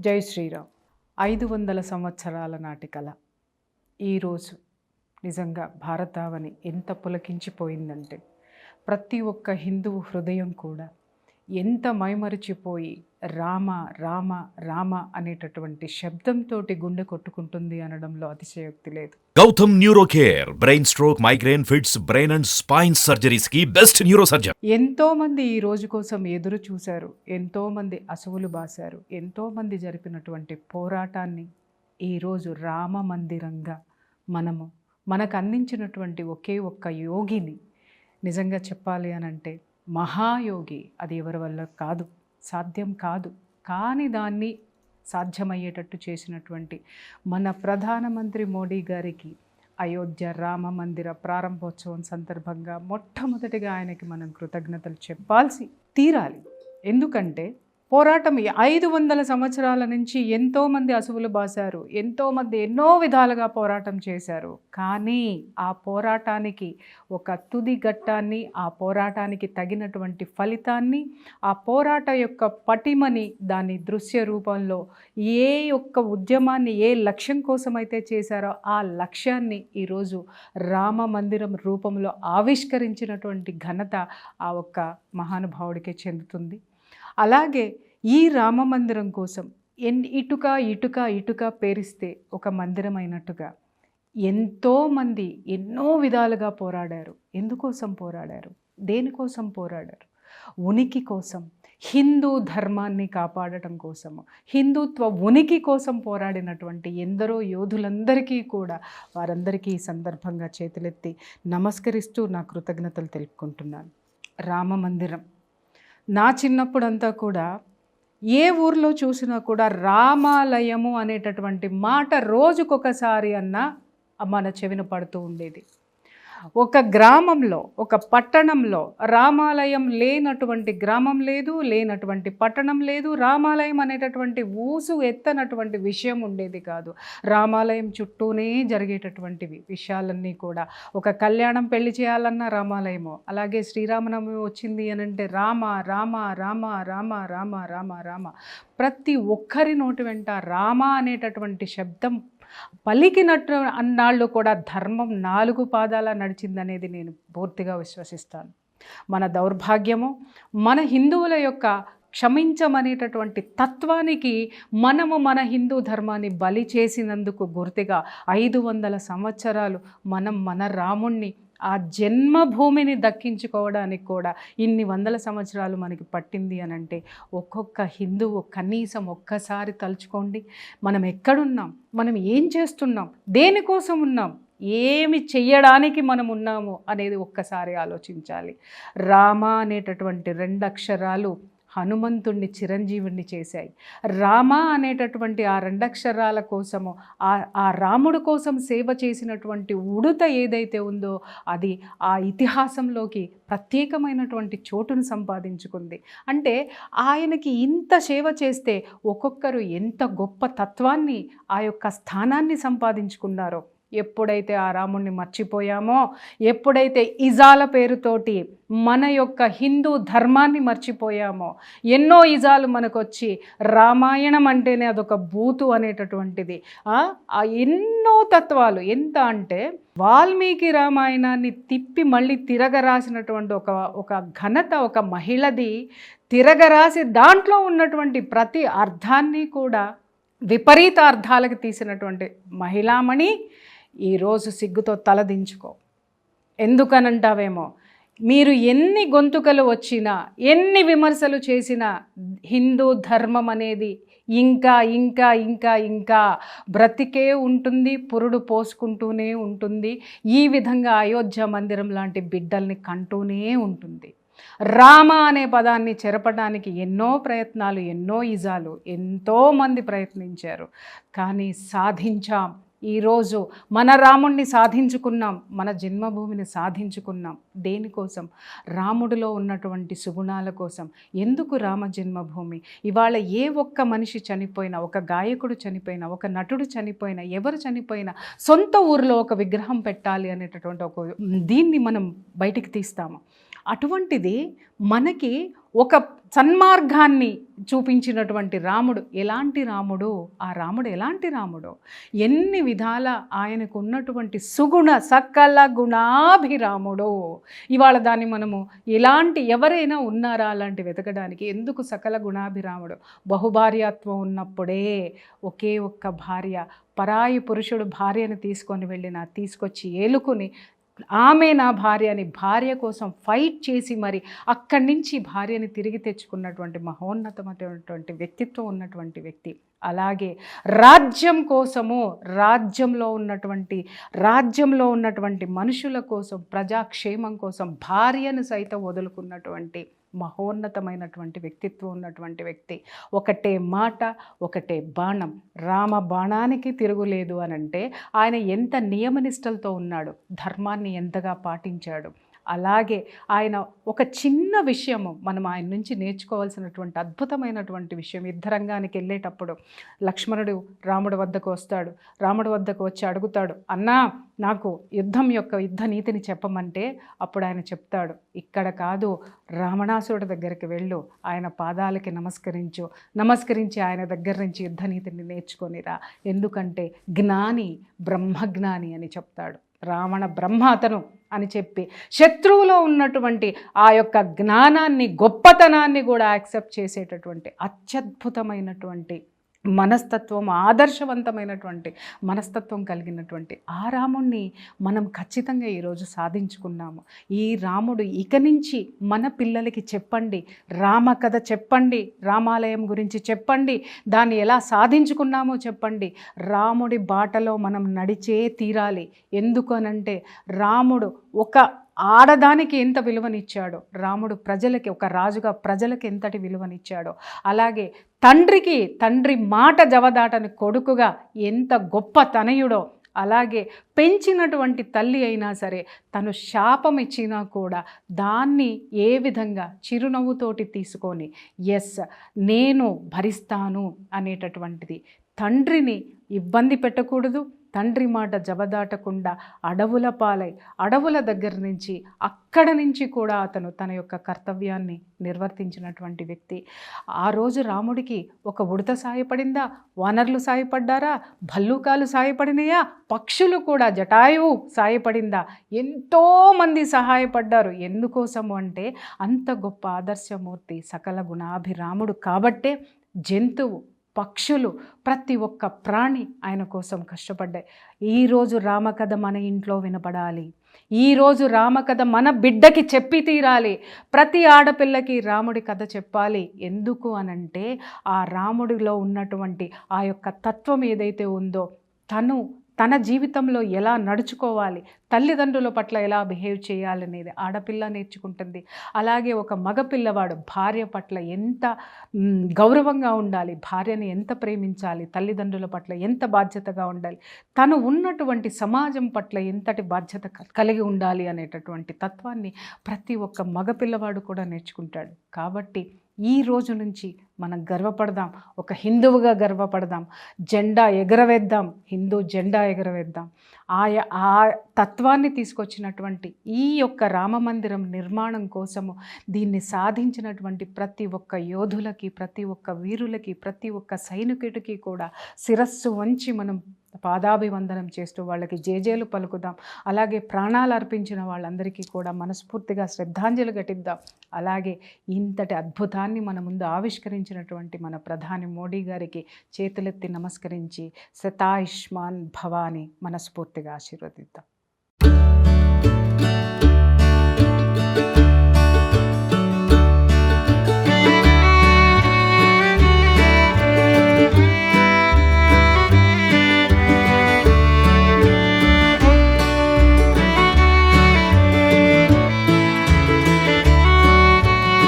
జై శ్రీరామ్. ఐదు వందల సంవత్సరాల నాటి కళ ఈరోజు నిజంగా భారతావని ఎంత పులకించిపోయిందంటే ప్రతి ఒక్క హిందువు హృదయం కూడా ఎంత మైమరిచిపోయి రామ రామ రామ అనేటటువంటి శబ్దంతో గుండె కొట్టుకుంటుంది అనడంలో అతిశయోక్తి లేదు. Gautam neuro care brain stroke migraine fits brain and spine సర్జరీస్కి best neuro surgeon ఎంతోమంది ఈ రోజు కోసం ఎదురు చూశారు ఎంతోమంది అసువులు బాశారు ఎంతోమంది జరిపినటువంటి పోరాటాన్ని ఈరోజు రామ మందిరంగా మనము మనకు అందించినటువంటి ఒకే ఒక్క యోగిని నిజంగా చెప్పాలి అని అంటే మహాయోగి అది ఎవరి వల్ల కాదు సాధ్యం కాదు. కానీ దాన్ని సాధ్యమయ్యేటట్టు చేసినటువంటి మన ప్రధానమంత్రి మోడీ గారికి అయోధ్య రామ మందిర ప్రారంభోత్సవం సందర్భంగా మొట్టమొదటిగా ఆయనకి మనం కృతజ్ఞతలు చెప్పాల్సి తీరాలి. ఎందుకంటే పోరాటం ఐదు వందల సంవత్సరాల నుంచి ఎంతోమంది అసువులు బాశారు. ఎంతోమంది ఎన్నో విధాలుగా పోరాటం చేశారు. కానీ ఆ పోరాటానికి ఒక తుది ఘట్టాన్ని ఆ పోరాటానికి తగినటువంటి ఫలితాన్ని ఆ పోరాట యొక్క పటిమని దాని దృశ్య రూపంలో ఏ యొక్క ఉద్యమాన్ని ఏ లక్ష్యం కోసమైతే చేశారో ఆ లక్ష్యాన్ని ఈరోజు రామ మందిరం రూపంలో ఆవిష్కరించినటువంటి ఘనత ఆ ఒక్క మహానుభావుడికే చెందుతుంది. అలాగే ఈ రామ మందిరం కోసం ఎన్ ఇటుక ఇటుక ఇటుక పేరిస్తే ఒక మందిరం అయినట్టుగా ఎంతోమంది ఎన్నో విధాలుగా పోరాడారు. ఎందుకోసం పోరాడారు? దేనికోసం పోరాడారు? ఉనికి కోసం హిందూ ధర్మాన్ని కాపాడటం కోసము. హిందుత్వ ఉనికి కోసం పోరాడినటువంటి ఎందరో యోధులందరికీ కూడా వారందరికీ ఈ సందర్భంగా చేతులెత్తి నమస్కరిస్తూ నా కృతజ్ఞతలు తెలుపుకుంటున్నాను. రామ మందిరం నా చిన్నప్పుడంతా కూడా ఏ ఊర్లో చూసినా కూడా రామాలయము అనేటటువంటి మాట రోజుకొకసారి అన్న మన చెవిన పడుతూ ఉండేది. ఒక గ్రామంలో ఒక పట్టణంలో రామాలయం లేనటువంటి గ్రామం లేదు లేనటువంటి పట్టణం లేదు రామాలయం అనేటటువంటి ఊసు ఎత్తనటువంటి విషయం ఉండేది కాదు. రామాలయం చుట్టూనే జరిగేటటువంటివి విషయాలన్నీ కూడా. ఒక కళ్యాణం పెళ్ళి చేయాలన్నా రామాలయము అలాగే శ్రీరామనవమి వచ్చింది అని అంటే రామ రామ రామ రామ రామ రామ రామ. ప్రతి ఒక్కరి నోటి వెంట రామ అనేటటువంటి శబ్దం పలికినట్టు అన్నాళ్ళు కూడా ధర్మం నాలుగు పాదాల నడిచిందనేది నేను పూర్తిగా విశ్వసిస్తాను. మన దౌర్భాగ్యము మన హిందువుల యొక్క క్షమించమనేటటువంటి తత్వానికి మనము మన హిందూ ధర్మాన్ని బలి చేసినందుకు గుర్తుగా ఐదు వందల సంవత్సరాలు మనం మన రాముణ్ణి ఆ జన్మభూమిని దక్కించుకోవడానికి కూడా ఇన్ని వందల సంవత్సరాలు మనకి పట్టింది అని అంటే ఒక్కొక్క హిందువు కనీసం ఒక్కసారి తలుచుకోండి. మనం ఎక్కడున్నాం? మనం ఏం చేస్తున్నాం? దేనికోసం ఉన్నాం? ఏమి చెయ్యడానికి మనం ఉన్నాము అనేది ఒక్కసారి ఆలోచించాలి. రామ అనేటటువంటి రెండు అక్షరాలు హనుమంతుణ్ణి చిరంజీవుణ్ణి చేశాయి. రామ అనేటటువంటి ఆ రెండక్షరాల కోసము ఆ ఆ రాముడు కోసం సేవ చేసినటువంటి ఉడుత ఏదైతే ఉందో అది ఆ ఇతిహాసంలోకి ప్రత్యేకమైనటువంటి చోటును సంపాదించుకుంది. అంటే ఆయనకి ఇంత సేవ చేస్తే ఒక్కొక్కరు ఎంత గొప్ప తత్వాన్ని ఆ యొక్క స్థానాన్ని సంపాదించుకున్నారో ఎప్పుడైతే ఆ రాముణ్ణి మర్చిపోయామో ఎప్పుడైతే ఇజాల పేరుతోటి మన యొక్క హిందూ ధర్మాన్ని మర్చిపోయామో ఎన్నో ఇజాలు మనకొచ్చి రామాయణం అంటేనే అదొక బూతు అనేటటువంటిది. ఆ ఎన్నో తత్వాలు ఎంత అంటే వాల్మీకి రామాయణాన్ని తిప్పి మళ్ళీ తిరగరాసినటువంటి ఒక ఒక ఘనత ఒక మహిళది తిరగరాసి దాంట్లో ఉన్నటువంటి ప్రతి అర్థాన్ని కూడా విపరీత అర్థాలకు తీసినటువంటి మహిళామణి ఈరోజు సిగ్గుతో తలదించుకో ఎందుకనంటావేమో? మీరు ఎన్ని గొంతుకలు వచ్చినా ఎన్ని విమర్శలు చేసినా హిందూ ధర్మం అనేది ఇంకా ఇంకా ఇంకా ఇంకా బ్రతికే ఉంటుంది పురుడు పోసుకుంటూనే ఉంటుంది. ఈ విధంగా అయోధ్య మందిరం లాంటి బిడ్డల్ని కంటూనే ఉంటుంది. రామ అనే పదాన్ని చెరపడానికి ఎన్నో ప్రయత్నాలు ఎన్నో ఇజాలు ఎంతోమంది ప్రయత్నించారు. కానీ సాధించాం. ఈరోజు మన రాముణ్ణి సాధించుకున్నాం మన జన్మభూమిని సాధించుకున్నాం. దేనికోసం రాముడిలో ఉన్నటువంటి సుగుణాల కోసం. ఎందుకు రామ జన్మభూమి? ఇవాళ ఏ ఒక్క మనిషి చనిపోయినా ఒక గాయకుడు చనిపోయినా ఒక నటుడు చనిపోయినా ఎవరు చనిపోయినా సొంత ఊరిలో ఒక విగ్రహం పెట్టాలి అనేటటువంటి ఒక దీన్ని మనం బయటికి తీస్తాము? అటువంటిది మనకి ఒక సన్మార్గాన్ని చూపించినటువంటి రాముడు. ఎలాంటి రాముడు? ఆ రాముడు ఎలాంటి రాముడు? ఎన్ని విధాల ఆయనకు ఉన్నటువంటి సుగుణ సకల గుణాభిరాముడు? ఇవాళ దాన్ని మనము ఎలాంటి ఎవరైనా ఉన్నారా అలాంటి వెతకడానికి? ఎందుకు సకల గుణాభిరాముడు? బహుభార్యత్వం ఉన్నప్పుడే ఒకే ఒక్క భార్య పరాయి పురుషుడు భార్యను తీసుకొని వెళ్ళిన తీసుకొచ్చి ఏలుకుని ఆమె నా భార్య అని భార్య కోసం ఫైట్ చేసి మరి అక్కడి నుంచి భార్యని తిరిగి తెచ్చుకున్నటువంటి మహోన్నతమైనటువంటి వ్యక్తిత్వం ఉన్నటువంటి వ్యక్తి. అలాగే రాజ్యం కోసము రాజ్యంలో ఉన్నటువంటి రాజ్యంలో ఉన్నటువంటి మనుషుల కోసం ప్రజాక్షేమం కోసం భార్యను సైతం వదులుకున్నటువంటి మహోన్నతమైనటువంటి వ్యక్తిత్వం ఉన్నటువంటి వ్యక్తి. ఒకటే మాట ఒకటే బాణం. రామ బాణానికి తిరుగులేదు అని అంటే ఆయన ఎంత నియమనిష్టలతో ఉన్నాడు ధర్మాన్ని ఎంతగా పాటించాడు. అలాగే ఆయన ఒక చిన్న విషయము మనం ఆయన నుంచి నేర్చుకోవాల్సినటువంటి అద్భుతమైనటువంటి విషయం. యుద్ధరంగానికి వెళ్ళేటప్పుడు లక్ష్మణుడు రాముడి వద్దకు వస్తాడు. రాముడి వద్దకు వచ్చి అడుగుతాడు అన్నా నాకు యుద్ధం యొక్క యుద్ధ నీతిని చెప్పమంటే అప్పుడు ఆయన చెప్తాడు ఇక్కడ కాదు రావణాసురుడి దగ్గరికి వెళ్ళు ఆయన పాదాలకి నమస్కరించు. నమస్కరించి ఆయన దగ్గర నుంచి యుద్ధ నీతిని నేర్చుకొనిరా ఎందుకంటే జ్ఞాని బ్రహ్మజ్ఞాని అని చెప్తాడు. రావణ బ్రహ్మ అతను అని చెప్పి శత్రువులో ఉన్నటువంటి ఆ యొక్క జ్ఞానాన్ని గొప్పతనాన్ని కూడా యాక్సెప్ట్ చేసేటటువంటి అత్యద్భుతమైనటువంటి మనస్తత్వం ఆదర్శవంతమైనటువంటి మనస్తత్వం కలిగినటువంటి ఆ రాముణ్ణి మనం ఖచ్చితంగా ఈరోజు సాధించుకున్నాము. ఈ రాముడు ఇక నుంచి మన పిల్లలకి చెప్పండి రామ కథ చెప్పండి రామాలయం గురించి చెప్పండి దాన్ని ఎలా సాధించుకున్నామో చెప్పండి. రాముడి బాటలో మనం నడిచే తీరాలి. ఎందుకు అనంటే రాముడు ఒక ఆడదానికి ఎంత విలువనిచ్చాడో రాముడు ప్రజలకి ఒక రాజుగా ప్రజలకి ఎంతటి విలువనిచ్చాడో అలాగే తండ్రికి తండ్రి మాట జవదాటని కొడుకుగా ఎంత గొప్ప తనయుడో అలాగే పెంచినటువంటి తల్లి అయినా సరే తను శాపం ఇచ్చినా కూడా దాన్ని ఏ విధంగా చిరునవ్వుతోటి తీసుకొని ఎస్ నేను భరిస్తాను అనేటటువంటిది తండ్రిని ఇబ్బంది పెట్టకూడదు తండ్రి మాట జబదాటకుండా అడవుల పాలై అడవుల దగ్గర నుంచి అక్కడ నుంచి కూడా అతను తన యొక్క కర్తవ్యాన్ని నిర్వర్తించినటువంటి వ్యక్తి. ఆ రోజు రాముడికి ఒక ఉడత సాయపడిందా? వానర్లు సాయపడ్డారా? భల్లూకాలు సాయపడినాయా? పక్షులు కూడా జటాయువు సాయపడిందా? ఎంతోమంది సహాయపడ్డారు. ఎందుకోసము అంటే అంత గొప్ప ఆదర్శమూర్తి సకల గుణాభిరాముడు కాబట్టే జంతువు పక్షులు ప్రతి ఒక్క ప్రాణి ఆయన కోసం కష్టపడ్డాయి. ఈరోజు రామకథ మన ఇంట్లో వినపడాలి. ఈరోజు రామకథ మన బిడ్డకి చెప్పి తీరాలి. ప్రతి ఆడపిల్లకి రాముడి కథ చెప్పాలి. ఎందుకు అనంటే ఆ రాముడిలో ఉన్నటువంటి ఆ యొక్క తత్వం ఏదైతే ఉందో తను తన జీవితంలో ఎలా నడుచుకోవాలి తల్లిదండ్రుల పట్ల ఎలా బిహేవ్ చేయాలనేది ఆడపిల్ల నేర్చుకుంటుంది. అలాగే ఒక మగపిల్లవాడు భార్య పట్ల ఎంత గౌరవంగా ఉండాలి భార్యని ఎంత ప్రేమించాలి తల్లిదండ్రుల పట్ల ఎంత బాధ్యతగా ఉండాలి తను ఉన్నటువంటి సమాజం పట్ల ఎంతటి బాధ్యత క- కలిగి ఉండాలి అనేటటువంటి తత్వాన్ని ప్రతి ఒక్క మగపిల్లవాడు కూడా నేర్చుకుంటాడు. కాబట్టి ఈ రోజు నుంచి మనం గర్వపడదాం. ఒక హిందువుగా గర్వపడదాం. జెండా ఎగరవేద్దాం. హిందూ జెండా ఎగరవేద్దాం. ఆయా ఆ తత్వాన్ని తీసుకొచ్చినటువంటి ఈ యొక్క రామమందిరం నిర్మాణం కోసము దీన్ని సాధించినటువంటి ప్రతి ఒక్క యోధులకి ప్రతి ఒక్క వీరులకి ప్రతి ఒక్క సైనికుడికి కూడా శిరస్సు వంచి మనం పాదాభివందనం చేస్తూ వాళ్ళకి జేజేలు పలుకుదాం. అలాగే ప్రాణాలు అర్పించిన వాళ్ళందరికీ కూడా మనస్ఫూర్తిగా శ్రద్ధాంజలి ఘటిద్దాం. అలాగే ఇంతటి అద్భుతాన్ని మన ముందు ఆవిష్కరించినటువంటి మన ప్రధాని మోడీ గారికి చేతులెత్తి నమస్కరించి శతాయుష్మాన్ భవాని మనస్ఫూర్తిగా ఆశీర్వదిద్దాం.